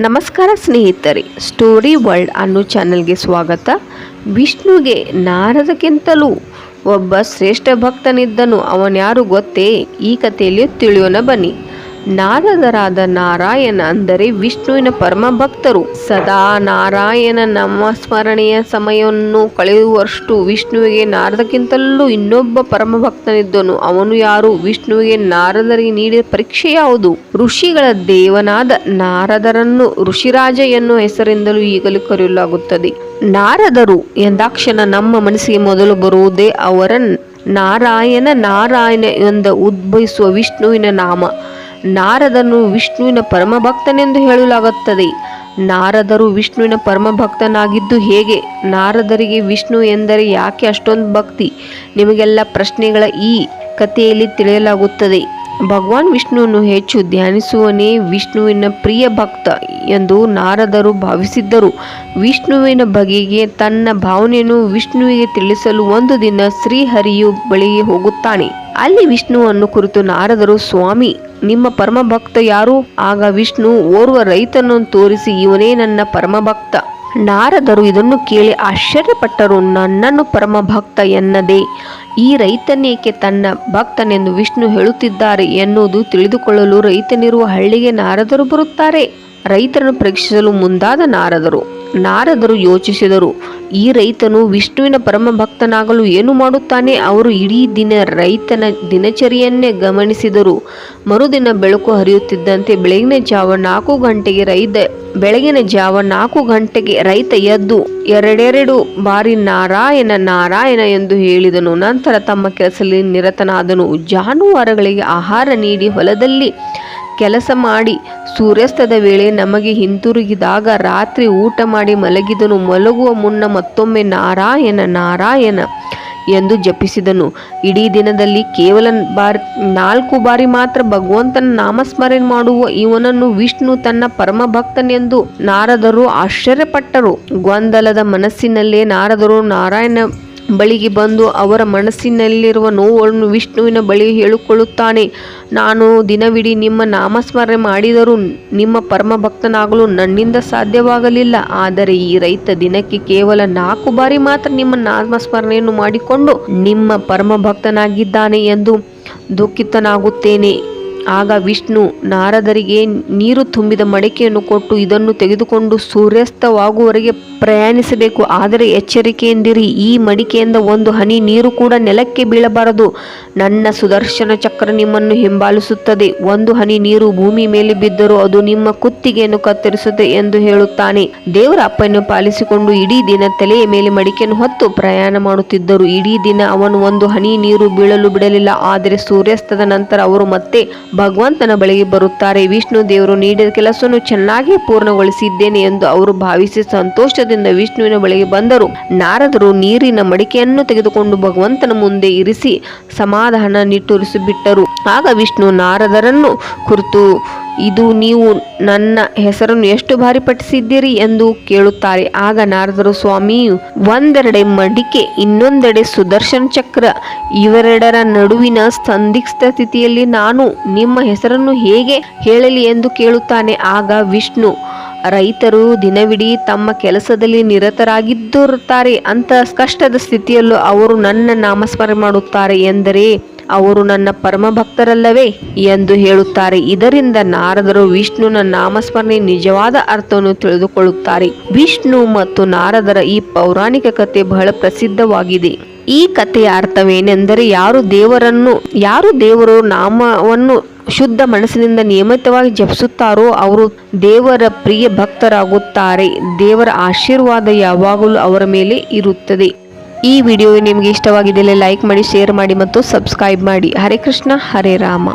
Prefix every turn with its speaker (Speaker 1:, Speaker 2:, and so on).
Speaker 1: ನಮಸ್ಕಾರ ಸ್ನೇಹಿತರೆ, story world ಅನ್ನೋ ಚಾನೆಲ್ಗೆ ಸ್ವಾಗತ. ವಿಷ್ಣುಗೆ ನಾರದಕ್ಕಿಂತಲೂ ಒಬ್ಬ ಶ್ರೇಷ್ಠ ಭಕ್ತನಿದ್ದನು. ಅವನ್ಯಾರು ಗೊತ್ತೇ? ಈ ಕಥೆಯಲ್ಲಿ ತಿಳಿಯೋಣ ಬನ್ನಿ. ನಾರದರಾದ ನಾರಾಯಣ ಅಂದರೆ ವಿಷ್ಣುವಿನ ಪರಮ ಭಕ್ತರು ಸದಾ ನಾರಾಯಣ ನಮ್ಮ ಸ್ಮರಣೆಯ ಸಮಯವನ್ನು ಕಳೆಯುವಷ್ಟು ವಿಷ್ಣುವಿಗೆ ನಾರದಕ್ಕಿಂತಲೂ ಇನ್ನೊಬ್ಬ ಪರಮ ಭಕ್ತನಿದ್ದನು ಅವನು ಯಾರು? ವಿಷ್ಣುವಿಗೆ ನಾರದರಿಗೆ ನೀಡಿದ ಪರೀಕ್ಷೆ ಯಾವುದು? ಋಷಿಗಳ ದೇವನಾದ ನಾರದರನ್ನು ಋಷಿರಾಜ ಎನ್ನುವ ಹೆಸರಿಂದಲೂ ಈಗಲೂ ಕರೆಯಲಾಗುತ್ತದೆ. ನಾರದರು ಎಂದಾಕ್ಷಣ ನಮ್ಮ ಮನಸ್ಸಿಗೆ ಮೊದಲು ಬರುವುದೇ ಅವರ ನಾರಾಯಣ ನಾರಾಯಣ ಎಂದ ಉದ್ಭವಿಸುವ ವಿಷ್ಣುವಿನ ನಾಮ. ನಾರದನು ವಿಷ್ಣುವಿನ ಪರಮ ಭಕ್ತನೆಂದು ಹೇಳಲಾಗುತ್ತದೆ. ನಾರದರು ವಿಷ್ಣುವಿನ ಪರಮ ಭಕ್ತನಾಗಿದ್ದು ಹೇಗೆ? ನಾರದರಿಗೆ ವಿಷ್ಣು ಎಂದರೆ ಯಾಕೆ ಅಷ್ಟೊಂದು ಭಕ್ತಿ? ನಿಮಗೆಲ್ಲ ಪ್ರಶ್ನೆಗಳ ಈ ಕಥೆಯಲ್ಲಿ ತಿಳಿಯಲಾಗುತ್ತದೆ. ಭಗವಾನ್ ವಿಷ್ಣುವನ್ನು ಹೆಚ್ಚು ಧ್ಯಾನಿಸುವನೇ ವಿಷ್ಣುವಿನ ಪ್ರಿಯ ಭಕ್ತ ಎಂದು ನಾರದರು ಭಾವಿಸಿದ್ದರು. ವಿಷ್ಣುವಿನ ಬಗೆಗೆ ತನ್ನ ಭಾವನೆಯನ್ನು ವಿಷ್ಣುವಿಗೆ ತಿಳಿಸಲು ಒಂದು ದಿನ ಶ್ರೀಹರಿಯು ಬಳಿಗೆ ಹೋಗುತ್ತಾನೆ. ಅಲ್ಲಿ ವಿಷ್ಣುವನ್ನು ಕುರಿತು ನಾರದರು, ಸ್ವಾಮಿ ನಿಮ್ಮ ಪರಮ ಭಕ್ತ ಯಾರು? ಆಗ ವಿಷ್ಣು ಓರ್ವ ರೈತನನ್ನು ತೋರಿಸಿ, ಇವನೇ ನನ್ನ ಪರಮ ಭಕ್ತ ನಾರದರು ಇದನ್ನು ಕೇಳಿ ಆಶ್ಚರ್ಯಪಟ್ಟರು, ನನ್ನನ್ನು ಪರಮ ಭಕ್ತ ಎನ್ನದೇ, ಈ ರೈತನೇಕೆ ತನ್ನ ಭಕ್ತನೆಂದು ವಿಷ್ಣು ಹೇಳುತ್ತಿದ್ದಾರೆ ಎನ್ನುವುದು ತಿಳಿದುಕೊಳ್ಳಲು ರೈತನಿರುವ ಹಳ್ಳಿಗೆ ನಾರದರು ಬರುತ್ತಾರೆ. ರೈತರನ್ನು ಪರೀಕ್ಷಿಸಲು ಮುಂದಾದ ನಾರದರು. ನಾರದರು ಯೋಚಿಸಿದರು ಈ ರೈತನು ವಿಷ್ಣುವಿನ ಪರಮ ಭಕ್ತನಾಗಲು ಏನು ಮಾಡುತ್ತಾನೆ? ಅವರು ಇಡೀ ದಿನ ರೈತನ ದಿನಚರಿಯನ್ನೇ ಗಮನಿಸಿದರು. ಮರುದಿನ ಬೆಳಕು ಹರಿಯುತ್ತಿದ್ದಂತೆ ಬೆಳಗಿನ ಜಾವ ನಾಲ್ಕು ಗಂಟೆಗೆ ರೈತ, ಬೆಳಗಿನ ಜಾವ ನಾಲ್ಕು ಗಂಟೆಗೆ ರೈತ ಎದ್ದು ಎರಡೆರಡು ಬಾರಿ ನಾರಾಯಣ ನಾರಾಯಣ ಎಂದು ಹೇಳಿದನು. ನಂತರ ತಮ್ಮ ಕೆಲಸದಲ್ಲಿ ನಿರತನಾದನು. ಜಾನುವಾರುಗಳಿಗೆ ಆಹಾರ ನೀಡಿ ಹೊಲದಲ್ಲಿ ಕೆಲಸ ಮಾಡಿ. ಸೂರ್ಯಾಸ್ತದ ವೇಳೆ ನಮಗೆ ಹಿಂತಿರುಗಿದಾಗ ರಾತ್ರಿ ಊಟ ಮಾಡಿ ಮಲಗಿದನು. ಮಲಗುವ ಮುನ್ನ ಮತ್ತೊಮ್ಮೆ ನಾರಾಯಣ ನಾರಾಯಣ ಎಂದು ಜಪಿಸಿದನು. ಇಡೀ ದಿನದಲ್ಲಿ ಕೇವಲ ಬಾರ್, ನಾಲ್ಕು ಬಾರಿ ಮಾತ್ರ ಭಗವಂತನ ನಾಮಸ್ಮರಣೆ ಮಾಡುವ ಇವನನ್ನು ವಿಷ್ಣು ತನ್ನ ಪರಮ ಭಕ್ತನೆಂದು ನಾರದರು ಆಶ್ಚರ್ಯಪಟ್ಟರು. ಗೊಂದಲದ ಮನಸ್ಸಿನಲ್ಲೇ ನಾರದರು ನಾರಾಯಣ ಬಳಿಗೆ ಬಂದು ಅವರ ಮನಸ್ಸಿನಲ್ಲಿರುವ ನೋವನ್ನು ವಿಷ್ಣುವಿನ ಬಳಿ ಹೇಳಿಕೊಳ್ಳುತ್ತಾನೆ. ನಾನು ದಿನವಿಡೀ ನಿಮ್ಮ ನಾಮಸ್ಮರಣೆ ಮಾಡಿದರೂ ನಿಮ್ಮ ಪರಮ ಭಕ್ತನಾಗಲು ನನ್ನಿಂದ ಸಾಧ್ಯವಾಗಲಿಲ್ಲ. ಆದರೆ ಈ ರೈತ ದಿನಕ್ಕೆ ಕೇವಲ ನಾಲ್ಕು ಬಾರಿ ಮಾತ್ರ ನಿಮ್ಮ ನಾಮಸ್ಮರಣೆಯನ್ನು ಮಾಡಿಕೊಂಡು ನಿಮ್ಮ ಪರಮ ಭಕ್ತನಾಗಿದ್ದಾನೆ ಎಂದು ದುಃಖಿತನಾಗುತ್ತೇನೆ. ಆಗ ವಿಷ್ಣು ನಾರದರಿಗೆ ನೀರು ತುಂಬಿದ ಮಡಿಕೆಯನ್ನು ಕೊಟ್ಟು ಇದನ್ನು ತೆಗೆದುಕೊಂಡು ಸೂರ್ಯಾಸ್ತವಾಗುವವರೆಗೆ ಪ್ರಯಾಣಿಸಬೇಕು. ಆದರೆ ಎಚ್ಚರಿಕೆಯಿಂದಿರಿ, ಈ ಮಡಿಕೆಯಿಂದ ಒಂದು ಹನಿ ನೀರು ಕೂಡ ನೆಲಕ್ಕೆ ಬೀಳಬಾರದು. ನನ್ನ ಸುದರ್ಶನ ಚಕ್ರ ನಿಮ್ಮನ್ನು ಹಿಂಬಾಲಿಸುತ್ತದೆ. ಒಂದು ಹನಿ ನೀರು ಭೂಮಿ ಮೇಲೆ ಬಿದ್ದರೂ ಅದು ನಿಮ್ಮ ಕುತ್ತಿಗೆಯನ್ನು ಕತ್ತರಿಸುತ್ತದೆ ಎಂದು ಹೇಳುತ್ತಾನೆ. ದೇವರ ಅಪ್ಪನ್ನು ಪಾಲಿಸಿಕೊಂಡು ಇಡೀ ದಿನ ತಲೆಯ ಮೇಲೆ ಮಡಿಕೆಯನ್ನು ಹೊತ್ತು ಪ್ರಯಾಣ ಮಾಡುತ್ತಿದ್ದರು. ಇಡೀ ದಿನ ಅವನು ಒಂದು ಹನಿ ನೀರು ಬೀಳಲು ಬಿಡಲಿಲ್ಲ. ಆದರೆ ಸೂರ್ಯಾಸ್ತದ ನಂತರ ಅವರು ಮತ್ತೆ ಭಗವಂತನ ಬಳಿಗೆ ಬರುತ್ತಾರೆ. ವಿಷ್ಣು ದೇವರು ನೀಡಿದ ಕೆಲಸವನ್ನು ಚೆನ್ನಾಗಿ ಪೂರ್ಣಗೊಳಿಸಿದ್ದೇನೆ ಎಂದು ಅವರು ಭಾವಿಸಿ ಸಂತೋಷದಿಂದ ವಿಷ್ಣುವಿನ ಬಳಿಗೆ ಬಂದರು. ನಾರದರು ನೀರಿನ ಮಡಿಕೆಯನ್ನು ತೆಗೆದುಕೊಂಡು ಭಗವಂತನ ಮುಂದೆ ಇರಿಸಿ ಸಮಾಧಾನ ನಿಟ್ಟುರಿಸಿಬಿಟ್ಟರು ಆಗ ವಿಷ್ಣು ನಾರದರನ್ನು ಕುರಿತು ಇದು ನೀವು ನನ್ನ ಹೆಸರನ್ನು ಎಷ್ಟು ಬಾರಿ ಪಠಿಸಿದ್ದೀರಿ ಎಂದು ಕೇಳುತ್ತಾರೆ. ಆಗ ನಾರದರು, ಸ್ವಾಮಿ, ಒಂದೆರಡೆ ಮಡಿಕೆ, ಇನ್ನೊಂದೆಡೆ ಸುದರ್ಶನ ಚಕ್ರ, ಇವೆರಡರ ನಡುವಿನ ಸಂದಿಗ್ಧ ಸ್ಥಿತಿಯಲ್ಲಿ ನಾನು ನಿಮ್ಮ ಹೆಸರನ್ನು ಹೇಗೆ ಹೇಳಲಿ ಎಂದು ಕೇಳುತ್ತಾನೆ. ಆಗ ವಿಷ್ಣು, ರೈತರು ದಿನವಿಡೀ ತಮ್ಮ ಕೆಲಸದಲ್ಲಿ ನಿರತರಾಗಿದ್ದಿರುತ್ತಾರೆ. ಅಂತ ಕಷ್ಟದ ಸ್ಥಿತಿಯಲ್ಲೂ ಅವರು ನನ್ನ ನಾಮಸ್ಮರಣೆ ಮಾಡುತ್ತಾರೆ ಎಂದರೆ ಅವರು ನನ್ನ ಪರಮ ಭಕ್ತರಲ್ಲವೇ ಎಂದು ಹೇಳುತ್ತಾರೆ. ಇದರಿಂದ ನಾರದರು ವಿಷ್ಣುನ ನಾಮಸ್ಮರಣೆ ನಿಜವಾದ ಅರ್ಥವನ್ನು ತಿಳಿದುಕೊಳ್ಳುತ್ತಾರೆ. ವಿಷ್ಣು ಮತ್ತು ನಾರದರ ಈ ಪೌರಾಣಿಕ ಕಥೆ ಬಹಳ ಪ್ರಸಿದ್ಧವಾಗಿದೆ. ಈ ಕಥೆಯ ಅರ್ಥವೇನೆಂದರೆ ಯಾರು ದೇವರನ್ನು, ಯಾರು ದೇವರು ನಾಮವನ್ನು ಶುದ್ಧ ಮನಸ್ಸಿನಿಂದ ನಿಯಮಿತವಾಗಿ ಜಪಿಸುತ್ತಾರೋ ಅವರು ದೇವರ ಪ್ರಿಯ ಭಕ್ತರಾಗುತ್ತಾರೆ. ದೇವರ ಆಶೀರ್ವಾದ ಯಾವಾಗಲೂ ಅವರ ಮೇಲೆ ಇರುತ್ತದೆ. ಈ ವಿಡಿಯೋ ನಿಮಗೆ ಇಷ್ಟವಾಗಿದ್ದಲ್ಲಿ ಲೈಕ್ ಮಾಡಿ ಶೇರ್ ಮಾಡಿ ಮತ್ತು ಸಬ್ಸ್ಕ್ರೈಬ್ ಮಾಡಿ. ಹರೇ ಕೃಷ್ಣ, ಹರೇ ರಾಮ.